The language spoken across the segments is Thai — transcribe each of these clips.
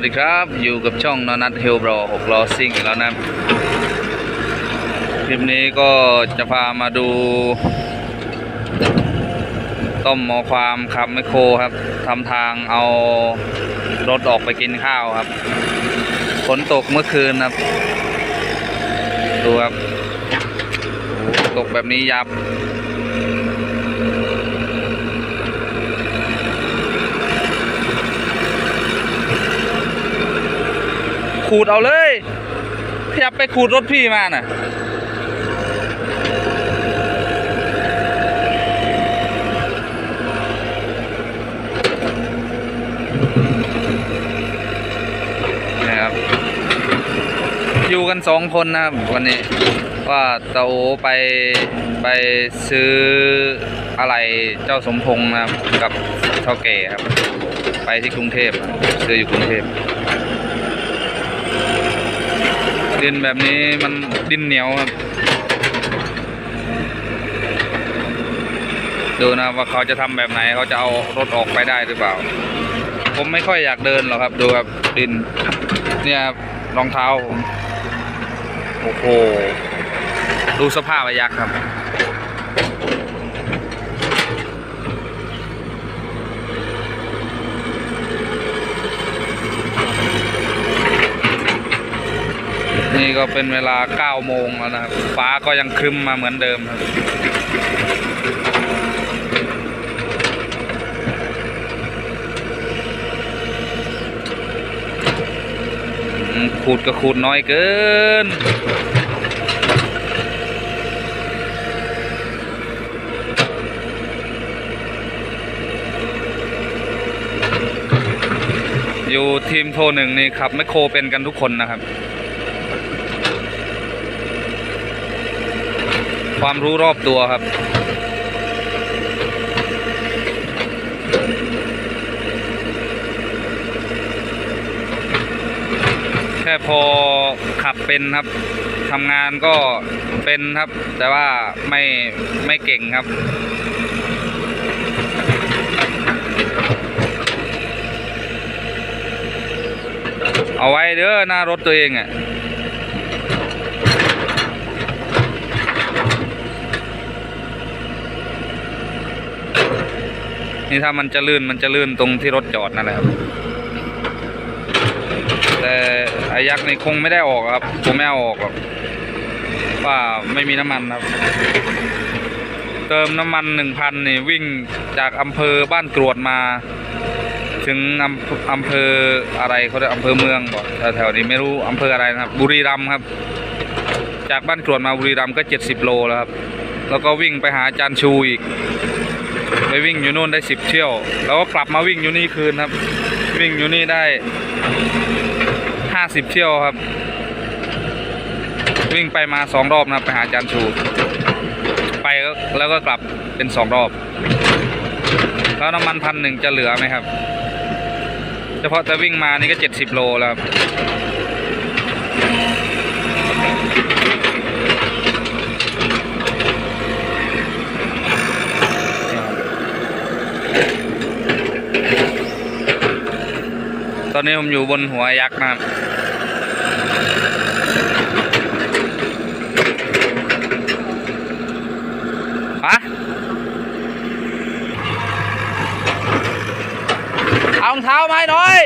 วัสดีครับ อยู่กับช่องนอนัทเฮลบรอหกล้อซิ่งอีกแล้วนะครับคลิปนี้ก็จะพามาดู ต้มมอความขับไมโครครับทำทางเอารถออกไปกินข้าวครับฝนตกเมื่อคืนครับ ดูครับ ตกแบบนี้ยับ ขูดเอาเลยขยับไปขูดรถพี่มาน่ะนะครับ อยู่กันสองคนนะครับวันนี้ว่าตาโอไปไปซื้ออะไรเจ้าสมพงษ์นะครับกับเท่าแก่ครับ ไปที่กรุงเทพซื้ออยู่กรุงเทพ ดินแบบนี้มันดินเหนียวครับ ดูนะว่าเขาจะทำแบบไหนเขาจะเอารถออกไปได้หรือเปล่า ผมไม่ค่อยอยากเดินหรอกครับ ดูครับดิน เนี่ยรองเท้าผมโอ้โหดูสภาพอายักครับ นี่ก็เป็นเวลา 9 โมงแล้วนะครับ ฟ้าก็ยังครึ้มมาเหมือนเดิมครับขูดก็ขูดน้อยเกิน อยู่ทีมโทรหนึ่งนี่ครับแมคโครเป็นกันทุกคนนะครับ ความรู้รอบตัวครับ แค่พอขับเป็นครับทำงานก็เป็นครับ แต่ว่าไม่ไม่เก่งครับเอาไว้เด้อหน้ารถตัวเองอะ นี่ถ้ามันจะลื่นมันจะลื่นตรงที่รถจอดนั่นแหละครับ แต่อายักษ์นี่คงไม่ได้ออกครับคงไม่เอาออกหรอกว่าไม่มีน้ำมันครับ เติมน้ำมันหนึ่งพันนี่วิ่งจากอำเภอบ้านกรวดมา ถึงอำอำเภออะไรเขาเรียกอำเภอเมืองบอกแถวๆนี้ไม่รู้อำเภออะไรนะครับ บุรีรัมย์ครับ จากบ้านกรวดมาบุรีรัมย์ก็เจ็ดสิบโลแล้วครับ แล้วก็วิ่งไปหาจารย์ชูอีก ไปวิ่งอยู่นู่นได้สิบเที่ยว แล้วก็กลับมาวิ่งอยู่นี่คืนครับ วิ่งอยู่นี่ได้ห้าสิบเที่ยวครับ วิ่งไปมาสองรอบนะไปหาจารย์ชู ไปแล้วก็กลับเป็นสองรอบ แล้วน้ำมันพันหนึ่งจะเหลือไหมครับ เฉพาะแต่วิ่งมานี่ก็เจ็ดสิบโลแล้วครับ อนนี้ผมอยู่บนหัวยักษ์นะครับฮะเอารองเท้ามาหน่อย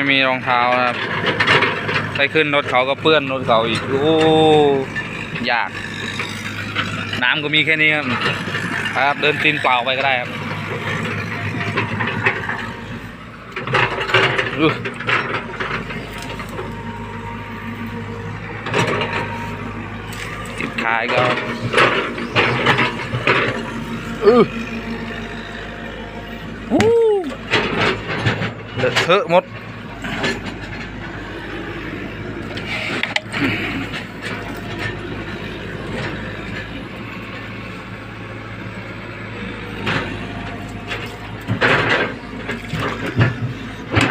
น มี รองเท้านะครับไปขึ้นรถเขาก็เปื้อนรถเขาอีกโอ้ยาก น้ำก็มีแค่นี้ครับครับเดินตีนเปล่าไปก็ได้ครับอื้อติดขายก็อือเลอะเทอะหมด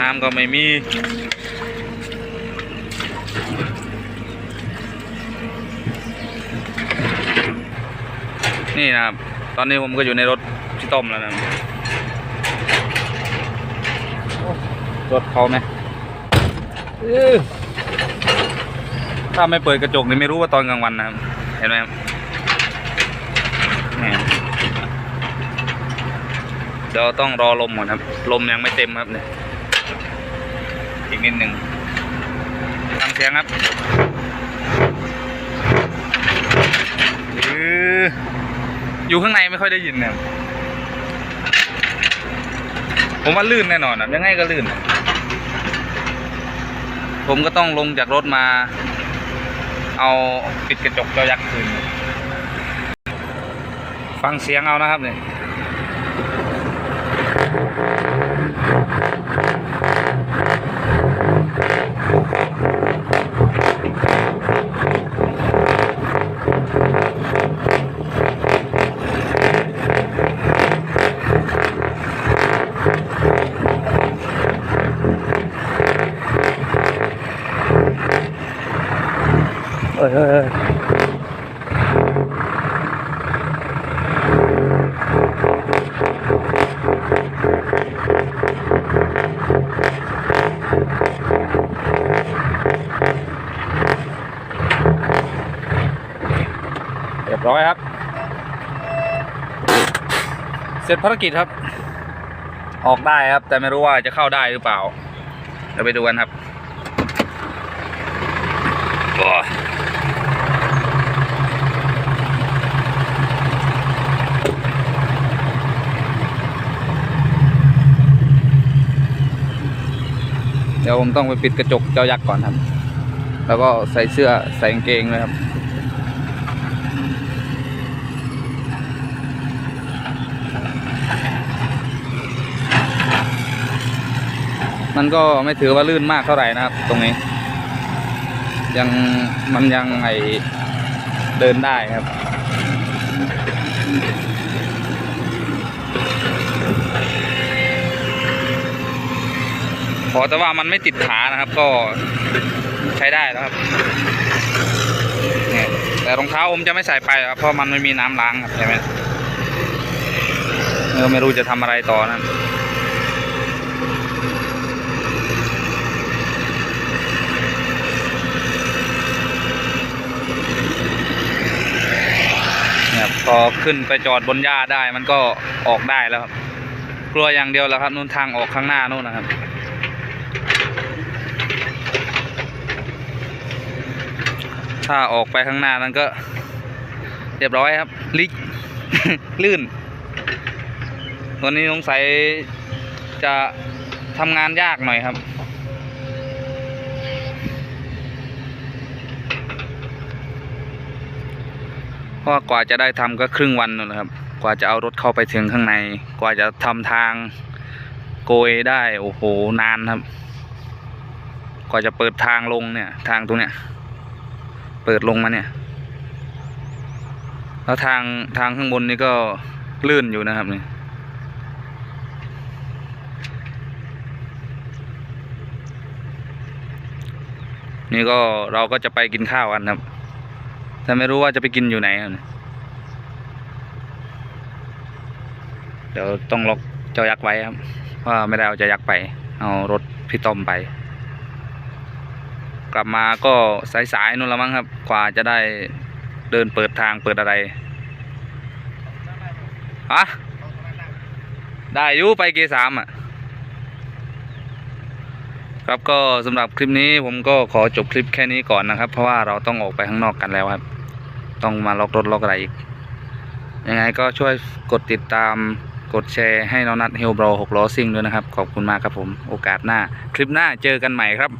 น้ำก็ไม่มี นี่นะครับ ตอนนี้ผมก็อยู่ในรถพี่ต้มแล้วนะรถเขาไหมถ้าไม่เปิดกระจกนี่ไม่รู้ว่าตอนกลางวันนะครับ เห็นไหมครับเดี๋ยวต้องรอลมก่อนครับ ลมยังไม่เต็มครับเนี่ย อีกนิดหนึ่งฟังเสียงครับอื้อยู่ข้างในไม่ค่อยได้ยินเนี่ยผมว่าลื่นแน่นอนอะยังไงก็ลื่น ผมก็ต้องลงจากรถมา เอาปิดกระจกเจ้ายักษ์คืน ฟังเสียงเอานะครับเนี่ย เอ้ยเอ้ยเรียบร้อยครับ เสร็จภารกิจครับ ออกได้ครับ แต่ไม่รู้ว่าจะเข้าได้หรือเปล่าเดี๋ยวไปดูกันครับโอ้ย เดี๋ยวผมต้องไปปิดกระจกเจ้ายักษ์ก่อนครับ แล้วก็ใส่เสื้อใส่กางเกงเลยครับมันก็ไม่ถือว่าลื่นมากเท่าไหร่นะครับ ตรงนี้ ยังมันยังไอเดินได้ครับ ขอแต่ว่ามันไม่ติดขานะครับ ก็ใช้ได้แล้วครับเนี่ยแต่รองเท้าผมจะไม่ใส่ไปครับเพราะมันไม่มีน้ำล้างครับใช่ไหมเออไม่รู้จะทำอะไรต่อนะเนี่ยพอขึ้นไปจอดบนหญ้าได้มันก็ออกได้แล้วครับ กลัวอย่างเดียวแล้วครับนู่นทางออกข้างหน้านู่นนะครับ ถ้าออกไปข้างหน้านั้นก็ เรียบร้อยครับ ลิก ลื่น วันนี้สงสัยจะทำงานยากหน่อยครับ เพราะกว่าจะได้ทำก็ครึ่งวันนั่นแหละครับ กว่าจะเอารถเข้าไปถึงข้างใน กว่าจะทำทางโกยได้ โอ้โห นานครับ กว่าจะเปิดทางลงเนี่ย ทางตรงเนี้ย เปิดลงมาเนี่ย แล้วทางทางข้างบนนี่ก็ลื่นอยู่นะครับนี่นี่ก็เราก็จะไปกินข้าวกันครับ แต่ไม่รู้ว่าจะไปกินอยู่ไหนเนี่ยเดี๋ยวต้องล็อกเจ้ายักษ์ไว้ครับ ว่าไม่ได้เอาเจ้ายักษ์ไป เอารถพี่ต้อมไป กลับมาก็สายๆนู่นละมั้งครับกว่าจะได้เดินเปิดทางเปิดอะไรฮะได้อยู่ไปเกียร์สามอะ ครับก็สำหรับคลิปนี้ผมก็ขอจบคลิปแค่นี้ก่อนนะครับ เพราะว่าเราต้องออกไปข้างนอกกันแล้วครับ ต้องมาล็อกรถล็อกอะไรอีก ยังไงก็ช่วยกดติดตามกดแชร์ให้น้องนัทเฮลโบรหกล้อซิ่งด้วยนะครับ ขอบคุณมากครับผม โอกาสหน้า คลิปหน้าเจอกันใหม่ครับ